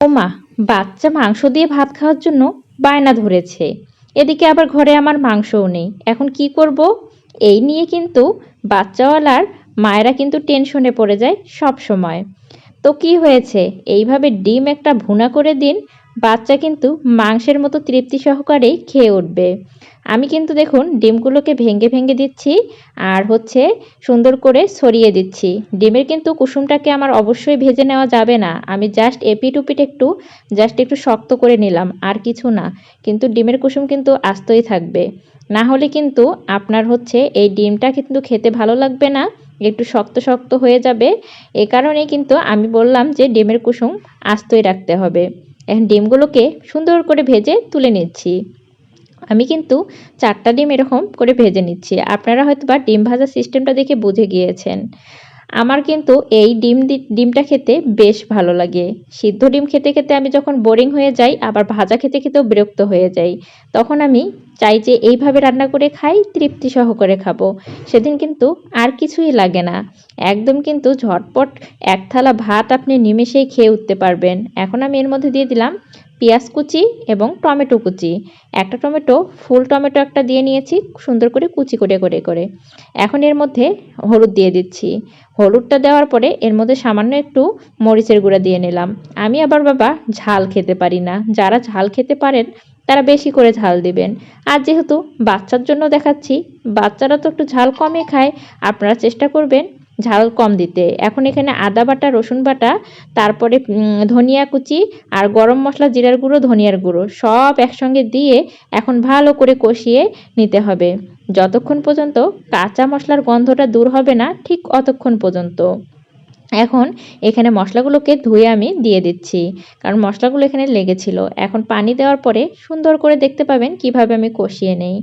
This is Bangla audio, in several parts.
ওমা, বাচ্চা মাংস দিয়ে ভাত খাওয়ার জন্য বায়না ধরেছে। এদিকে আবার ঘরে আমার মাংসও নেই। এখন কি করব? এই নিয়ে কিন্তু বাচ্চাওয়ালার মায়েরা কিন্তু টেনশনে পড়ে যায় সব সময় তো কি হয়েছে? এইভাবে ডিম একটা ভুনা করে দিন বাচ্চা কিন্তু মাংসের মতো তৃপ্তি সহকারেই খেয়ে উঠবে। আমি কিন্তু দেখুন ডিমগুলোকে ভেঙে ভেঙে দিচ্ছি আর হচ্ছে সুন্দর করে ছড়িয়ে দিচ্ছি। ডিমের কিন্তু কুসুমটাকে আমার অবশ্যই ভেজে নেওয়া যাবে না। আমি জাস্ট এপিট উপিট একটু জাস্ট একটু শক্ত করে নিলাম, আর কিছু না। কিন্তু ডিমের কুসুম কিন্তু আস্তই থাকবে। না হলে কিন্তু আপনার হচ্ছে এই ডিমটা কিন্তু খেতে ভালো লাগবে না, একটু শক্ত শক্ত হয়ে যাবে। এ কারণেই কিন্তু আমি বললাম যে ডিমের কুসুম আস্তই রাখতে হবে। এখন ডিমগুলোকে সুন্দর করে ভেজে তুলে নিচ্ছি। আমি কিন্তু চারটা ডিম এরকম করে ভেজে নিচ্ছি। আপনারা হয়তো বা ডিম ভাজার সিস্টেমটা দেখে বুঝে গিয়েছেন। আমার কিন্তু এই ডিম ডিমটা খেতে বেশ ভালো লাগে। সিদ্ধ ডিম খেতে খেতে আমি যখন বোরিং হয়ে যাই, আবার ভাজা খেতে খেতেও বিরক্ত হয়ে যাই। তখন আমি চাই যে এইভাবে রান্না করে খাই, তৃপ্তি সহকারে খাব। সেদিন কিন্তু আর কিছুই লাগে না। একদম কিন্তু ঝটপট এক থালা ভাত আপনি নিমেষেই খেয়ে উঠতে পারবেন। এখন আমি এর মধ্যে দিয়ে দিলাম পেঁয়াজ কুচি এবং টমেটো কুচি। একটা টমেটো, ফুল টমেটো একটা দিয়ে নিয়েছি, সুন্দর করে কুচি করে করে করে। এখন এর মধ্যে হলুদ দিয়ে দিচ্ছি। হলুদটা দেওয়ার পরে এর মধ্যে সামান্য একটু মরিচের গুঁড়া দিয়ে নিলাম। আমি আবার বাবা ঝাল খেতে পারি না। যারা ঝাল খেতে পারেন, তারা বেশি করে ঝাল দিবেন। আর যেহেতু বাচ্চার জন্য দেখাচ্ছি, বাচ্চারা তো একটু ঝাল কমে খায়, আপনারা চেষ্টা করবেন ঝাল কম দিতে। এখন এখানে আদা বাটা, রসুন বাটা, তারপরে ধনিয়া কুচি আর গরম মশলা, জিরার গুঁড়ো, ধনিয়ার গুঁড়ো সব একসঙ্গে দিয়ে এখন ভালো করে কষিয়ে নিতে হবে। যতক্ষণ পর্যন্ত কাঁচা মশলার গন্ধটা দূর হবে না, ঠিক অতক্ষণ পর্যন্ত। এখন এখানে মশলাগুলোকে ধুয়ে আমি দিয়ে দিচ্ছি। কারণ মশলাগুলো এখানে লেগেছিল। এখন পানি দেওয়ার পরে সুন্দর করে দেখতে পাবেন কীভাবে আমি কষিয়ে নেই।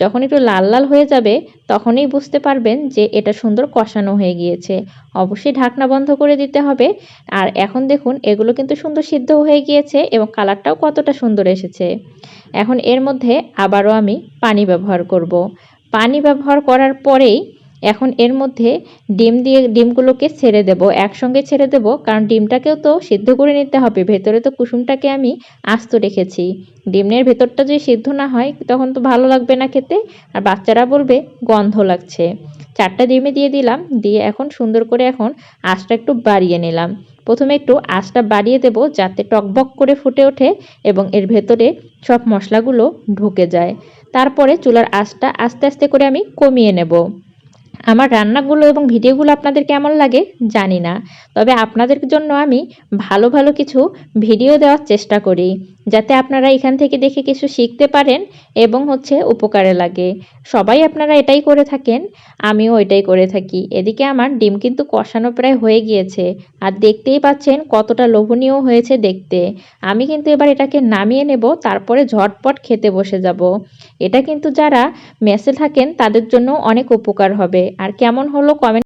যখন একটু লাল লাল হয়ে যাবে, তখনই বুঝতে পারবেন যে এটা সুন্দর কষানো হয়ে গিয়েছে। অবশ্যই ঢাকনা বন্ধ করে দিতে হবে। আর এখন দেখুন, এগুলো কিন্তু সুন্দর সিদ্ধ হয়ে গিয়েছে এবং কালারটাও কতটা সুন্দর এসেছে। এখন এর মধ্যে আবারও আমি পানি ব্যবহার করব। পানি ব্যবহার করার পরেই এখন এর মধ্যে ডিম দিয়ে ডিমগুলোকে ছেড়ে দেব, একসঙ্গে ছেড়ে দেব, কারণ ডিমটাকেও তো সিদ্ধ করে নিতে হবে। ভেতরে তো কুসুমটাকে আমি আস্ত রেখেছি। ডিমের ভেতরটা যদি সিদ্ধ না হয়, তখন তো ভালো লাগবে না খেতে। আর বাচ্চারা বলবে, গন্ধ লাগছে। চারটা ডিমে দিয়ে দিলাম, দিয়ে এখন সুন্দর করে এখন আঁচটা একটু বাড়িয়ে নিলাম। প্রথমে একটু আঁচটা বাড়িয়ে দেব, যাতে টকবক করে ফুটে ওঠে এবং এর ভেতরে সব মশলাগুলো ঢুকে যায়। তারপরে চুলার আঁচটা আস্তে আস্তে করে আমি কমিয়ে নেব। আমার রান্নাগুলো এবং ভিডিওগুলো আপনাদের কেমন লাগে জানি না। তবে আপনাদের জন্য আমি ভালো ভালো কিছু ভিডিও দেওয়ার চেষ্টা করি। যাতে আপনারা এখান থেকে দেখে কিছু শিখতে পারেন এবং হচ্ছে উপকারে লাগে। সবাই আপনারা এটাই করে থাকেন, আমিও এটাই করে থাকি। এদিকে আমার ডিম কিন্তু কষানো প্রায় হয়ে গিয়েছে। আর দেখতেই পাচ্ছেন কতটা লোভনীয় হয়েছে দেখতে। আমি কিন্তু এবার এটাকে নামিয়ে নেব, তারপরে ঝটপট খেতে বসে যাব। এটা কিন্তু যারা মেসে থাকেন তাদের জন্য অনেক উপকার হবে। আর কেমন হলো কমেন্ট